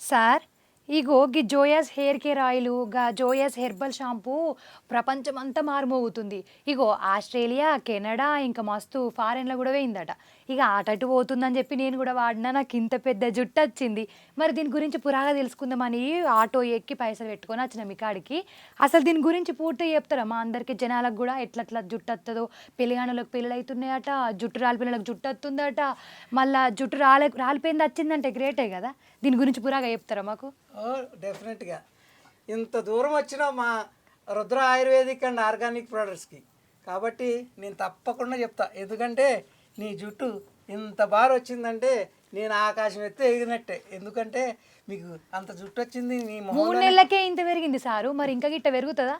Sir ఇగో గి Joyas hair care ఆయిల్గా జోయాస్ హెర్బల్ షాంపూ ప్రపంచమంతా మారుమోగుతుంది. ఇగో ఆస్ట్రేలియా కెనడా ఇంకా మస్తు ఫారెన్లో కూడా వేయిందట ఇక ఆటటు పోతుందని చెప్పి నేను కూడా వాడినా నాకు ఇంత పెద్ద జుట్టు వచ్చింది మరి దీని గురించి పురాగా తెలుసుకుందామని ఆటో ఎక్కి పైసలు పెట్టుకొని వచ్చిన మీ కాడికి. అసలు దీని గురించి పూర్తిగా చెప్తారా? మా అందరికి జనాలకు కూడా ఎట్లా ఎట్లా జుట్టు వస్తుందో పెళ్ళిగానలకు పెళ్ళి అవుతున్నాయట జుట్టు రాలిపిల్లలకు జుట్టు వస్తుందట మళ్ళా జుట్టు రాలే రాలిపోయింది వచ్చిందంటే గ్రేటే కదా? దీని గురించి పురాగా చెప్తారా మాకు? డెఫినెట్గా ఇంత దూరం వచ్చిన మా రుద్ర ఆయుర్వేదిక్ అండ్ ఆర్గానిక్ ప్రొడక్ట్స్కి. కాబట్టి నేను తప్పకుండా చెప్తా. ఎందుకంటే నీ జుట్టు ఇంత బాగా వచ్చిందంటే నేను ఆకాశం ఎత్తే ఎగిరినట్టే. ఎందుకంటే మీకు అంత జుట్టు వచ్చింది మూడు నెలలకే ఇంత పెరిగింది సారు. మరి ఇంకా గిట్ట పెరుగుతుందా?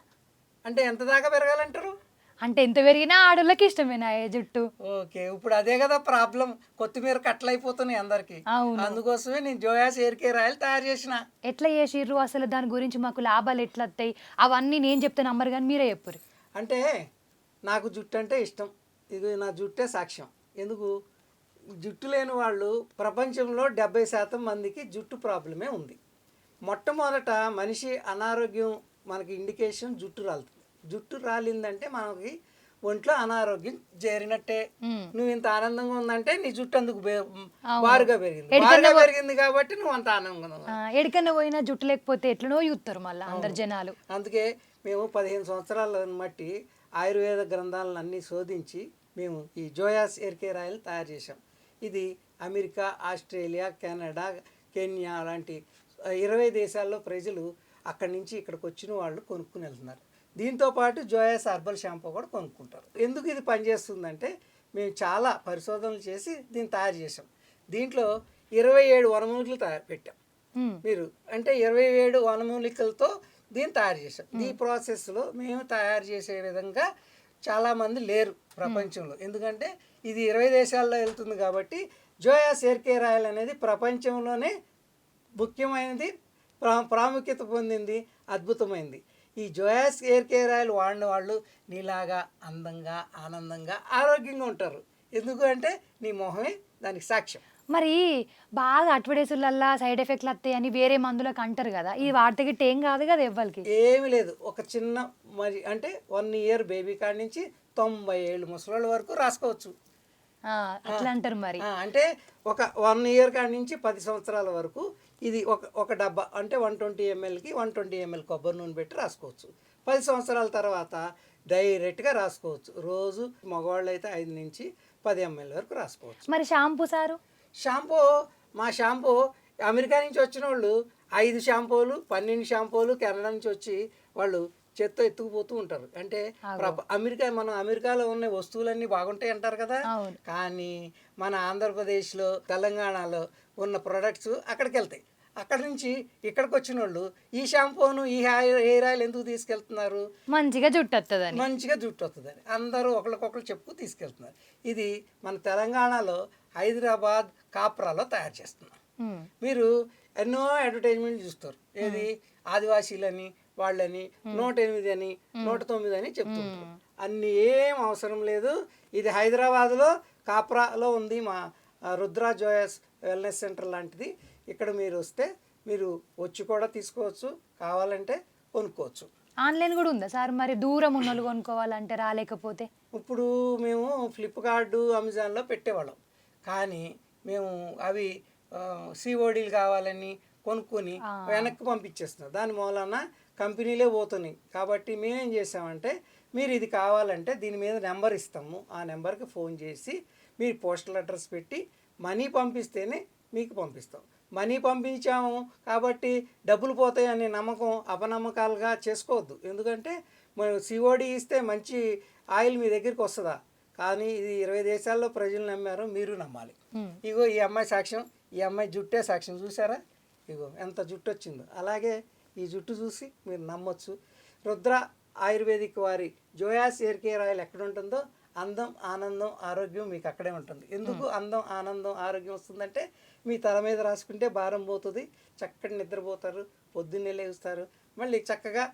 అంటే ఎంత దాకా పెరగాలంటారు? అంటే ఎంత పెరిగినా ఆడోళ్ళకి ఇష్టమేనా ఏ జుట్టు. ఓకే ఇప్పుడు అదే కదా ప్రాబ్లం. కొత్తిమీర కట్టలు అయిపోతున్నాయి అందరికి. అవును. అందుకోసమే నేను జోయాస్ ఎయిర్ కేర్ ఆయిల్ తయారు చేసిన. ఎట్లా చేసిర్రు? అసలు దాని గురించి మాకు లాభాలు ఎట్లా వస్తాయి అవన్నీ నేను చెప్తే నమ్మరు కానీ మీరే చెప్పురు అంటే నాకు జుట్టు అంటే ఇష్టం. ఇది నా జుట్టే సాక్ష్యం. ఎందుకు? జుట్టు లేని వాళ్ళు ప్రపంచంలో డెబ్బై శాతం మందికి జుట్టు ప్రాబ్లమే ఉంది. మొట్టమొదట మనిషి అనారోగ్యం మనకి ఇండికేషన్ జుట్టు రాలుతుంది. జుట్టు రాలిందంటే మనకి ఒంట్లో అనారోగ్యం చేరినట్టే. నువ్వు ఇంత ఆనందంగా ఉందంటే నీ జుట్టు అందుకు బారుగా పెరిగింది. పెరిగింది కాబట్టి నువ్వు అంత ఆనందంగా ఎడికన్నా పోయినా జుట్టు లేకపోతే ఎట్లనో చూస్తారు మళ్ళీ అందరు జనాలు. అందుకే మేము పదిహేను సంవత్సరాలను బట్టి ఆయుర్వేద గ్రంథాలను అన్నీ శోధించి మేము ఈ జోయాస్ ఎయిర్ కేర్ ఆయిల్ తయారు చేసాం ఇది అమెరికా ఆస్ట్రేలియా కెనడా కెన్యా లాంటి ఇరవై దేశాల్లో ప్రజలు అక్కడి నుంచి ఇక్కడికి వచ్చిన వాళ్ళు కొనుక్కుని వెళ్తున్నారు. దీంతో పాటు జోయాస్ హర్బల్ షాంపూ కూడా కొనుక్కుంటారు. ఎందుకు ఇది పనిచేస్తుందంటే మేము చాలా పరిశోధనలు చేసి దీన్ని తయారు చేసాం దీంట్లో ఇరవై ఏడు వనమూలికలు తయారు పెట్టాం. మీరు అంటే ఇరవై ఏడు వనమూలికలతో దీన్ని తయారు చేసాం ఈ ప్రాసెస్లో మేము తయారు చేసే విధంగా చాలామంది లేరు ప్రపంచంలో. ఎందుకంటే ఇది ఇరవై దేశాల్లో వెళ్తుంది కాబట్టి జోయాస్ ఎయిర్ కేర్ ఆయిల్ అనేది ప్రపంచంలోనే ముఖ్యమైనది ప్రా ప్రాముఖ్యత పొందింది అద్భుతమైంది. ఈ జోయాస్ ఎయిర్ కేర్ ఆయిల్ వాడిన వాళ్ళు నీలాగా అందంగా ఆనందంగా ఆరోగ్యంగా ఉంటారు. ఎందుకు అంటే నీ మొహమే దానికి సాక్ష్యం. మరి బాగా అడ్వర్టైజులల్లా సైడ్ ఎఫెక్ట్లు వస్తాయి అని వేరే మందులకు అంటారు కదా. ఇది వాడితే గిట్ట ఏం కాదు కదా ఎవ్వరికి. ఏమి లేదు. ఒక చిన్న మరి అంటే వన్ ఇయర్ బేబీ కాడి నుంచి తొంభై ఏళ్ళు ముసలోళ్ళ వరకు రాసుకోవచ్చు. అట్లా అంటారు మరి. అంటే ఒక వన్ ఇయర్ కాడి నుంచి పది సంవత్సరాల వరకు ఇది ఒక ఒక డబ్బా అంటే వన్ ట్వంటీ ఎంఎల్కి వన్ ట్వంటీ ఎంఎల్ కొబ్బరి నూనె పెట్టి రాసుకోవచ్చు. పది సంవత్సరాల తర్వాత డైరెక్ట్గా రాసుకోవచ్చు. రోజు మగవాళ్ళు అయితే ఐదు నుంచి పది ఎంఎల్ వరకు రాసుకోవచ్చు. మరి షాంపూ సారు? షాంపూ మా షాంపూ అమెరికా నుంచి వచ్చిన వాళ్ళు ఐదు షాంపూలు పన్నెండు షాంపూలు కెనడా నుంచి వచ్చి వాళ్ళు చేత్తో ఎత్తుకుపోతూ ఉంటారు. అంటే అమెరికా మనం అమెరికాలో ఉన్న వస్తువులన్నీ బాగుంటాయి అంటారు కదా. కానీ మన ఆంధ్రప్రదేశ్లో తెలంగాణలో ఉన్న ప్రొడక్ట్స్ అక్కడికి వెళ్తాయి అక్కడ నుంచి ఇక్కడికి వచ్చిన వాళ్ళు ఈ షాంపూను ఈ హెయిర్ హెయిర్ ఆయిల్ ఎందుకు తీసుకెళ్తున్నారు? మంచిగా జుట్టు వస్తుందని మంచిగా జుట్టు వస్తుందని అందరూ ఒకరికొకరు చెప్పు తీసుకెళ్తున్నారు. ఇది మన తెలంగాణలో హైదరాబాద్ కాప్రాలో తయారు చేస్తున్నాం. మీరు ఎన్నో అడ్వర్టైజ్మెంట్ చూస్తారు. ఏది ఆదివాసీలని వాళ్ళని నూట ఎనిమిది అని నూట తొమ్మిది అని చెప్తుంటారు. అన్ని ఏం అవసరం లేదు. ఇది హైదరాబాద్లో కాప్రాలో ఉంది మా రుద్ర జోయస్ వెల్నెస్ సెంటర్ లాంటిది. ఇక్కడ మీరు వస్తే మీరు వచ్చి కూడా తీసుకోవచ్చు. కావాలంటే కొనుక్కోవచ్చు. ఆన్లైన్ కూడా ఉందా సార్? మరి దూరం ఉన్న వాళ్ళు కొనుక్కోవాలంటే రాలేకపోతే? ఇప్పుడు మేము ఫ్లిప్కార్ట్ అమెజాన్లో పెట్టేవాళ్ళం. కానీ మేము అవి సిఓడీలు కావాలని కొనుక్కొని వెనక్కి పంపించేస్తున్నాం దాని మూలన కంపెనీలే పోతున్నాయి. కాబట్టి మేమేం చేసామంటే మీరు ఇది కావాలంటే దీని మీద నెంబర్ ఇస్తాము. ఆ నెంబర్కి ఫోన్ చేసి మీరు పోస్టల్ అడ్రస్ పెట్టి మనీ పంపిస్తేనే మీకు పంపిస్తాం. మనీ పంపించాము కాబట్టి డబ్బులు పోతాయి అనే నమ్మకం అపనమ్మకాలుగా చేసుకోవద్దు. ఎందుకంటే మనం సిఓడి ఇస్తే మంచి ఆయిల్ మీ దగ్గరికి వస్తుందా? కానీ ఇది ఇరవై దేశాల్లో ప్రజలు నమ్మారు మీరు నమ్మాలి. ఇగో ఈ అమ్మాయి సాక్ష్యం ఈ అమ్మాయి జుట్టే సాక్ష్యం చూసారా ఇగో ఎంత జుట్టు వచ్చిందో అలాగే ఈ జుట్టు చూసి మీరు నమ్మొచ్చు. రుద్ర ఆయుర్వేదిక్ వారి జోయాస్ ఎయిర్ కేర్ ఆయిల్ ఎక్కడ ఉంటుందో అందం ఆనందం ఆరోగ్యం మీకు అక్కడే ఉంటుంది. ఎందుకు అందం ఆనందం ఆరోగ్యం వస్తుందంటే మీ తల మీద రాసుకుంటే భారం పోతుంది చక్కటి నిద్రపోతారు పొద్దున్నే లేస్తారు మళ్ళీ చక్కగా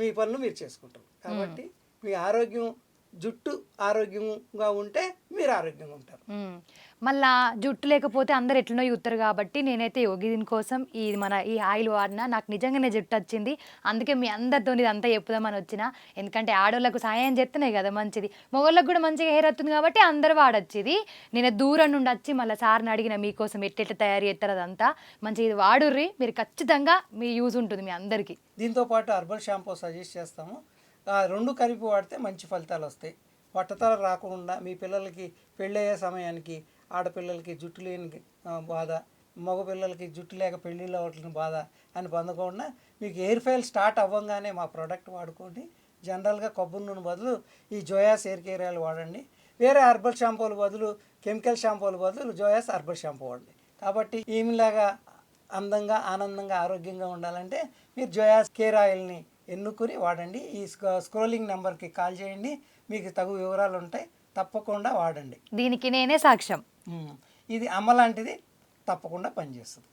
మీ పనులు మీరు చేసుకుంటారు. కాబట్టి మీ ఆరోగ్యం జుట్టు ఆరోగ్యంగా ఉంటే మీరు ఆరోగ్యంగా ఉంటారు. మళ్ళా జుట్టు లేకపోతే అందరు ఎట్లనో చూస్తారు కాబట్టి నేనైతే యోగి దీనికోసం ఈ మన ఈ ఆయిల్ వాడినా. నాకు నిజంగానే జుట్టు వచ్చింది. అందుకే మీ అందరితో ఇదంతా చెప్పుదామని వచ్చిన. ఎందుకంటే ఆడవాళ్ళకు సాయం చేస్తేనే కదా మంచిది. మగవాళ్ళకు కూడా మంచిగా హెయిర్ వస్తుంది కాబట్టి అందరు వాడచ్చు ఇది నేను దూరం నుండి వచ్చి మళ్ళీ సార్ని అడిగిన మీకోసం ఎట్టెట్లా తయారు చేస్తారు అదంతా. మంచిగా ఇది వాడుర్రి. మీరు ఖచ్చితంగా మీ యూజ్ ఉంటుంది మీ అందరికీ. దీంతో పాటు హర్బల్ షాంపూ సజెస్ట్ చేస్తాము. రెండు కలిపి వాడితే మంచి ఫలితాలు వస్తాయి. పట్టతల రాకుండా మీ పిల్లలకి పెళ్ళయ్యే సమయానికి ఆడపిల్లలకి జుట్టు లేని బాధ మగ పిల్లలకి జుట్టు లేక పెళ్ళిళ్ళు అవ్వట్లేని బాధ అని పొందకుండా మీకు ఎయిర్ ఫైల్ స్టార్ట్ అవ్వగానే మా ప్రోడక్ట్ వాడుకోండి. జనరల్గా కొబ్బరి నూనె బదులు ఈ జోయాస్ ఎయిర్ కేర్ ఆయిల్ వాడండి. వేరే హర్బల్ షాంపూల బదులు కెమికల్ షాంపూల బదులు జోయాస్ హర్బల్ షాంపూ వాడండి. కాబట్టి ఈమెలాగా అందంగా ఆనందంగా ఆరోగ్యంగా ఉండాలంటే మీరు జోయాస్ కేర్ ఆయిల్ని ఎన్నుకుని వాడండి. ఈ స్క్రో- స్క్రోలింగ్ నెంబర్కి కాల్ చేయండి. మీకు తగు వివరాలు ఉంటాయి. తప్పకుండా వాడండి. దీనికి నేనే సాక్ష్యం. ఇది అమ్మ లాంటిది తప్పకుండా పనిచేస్తుంది.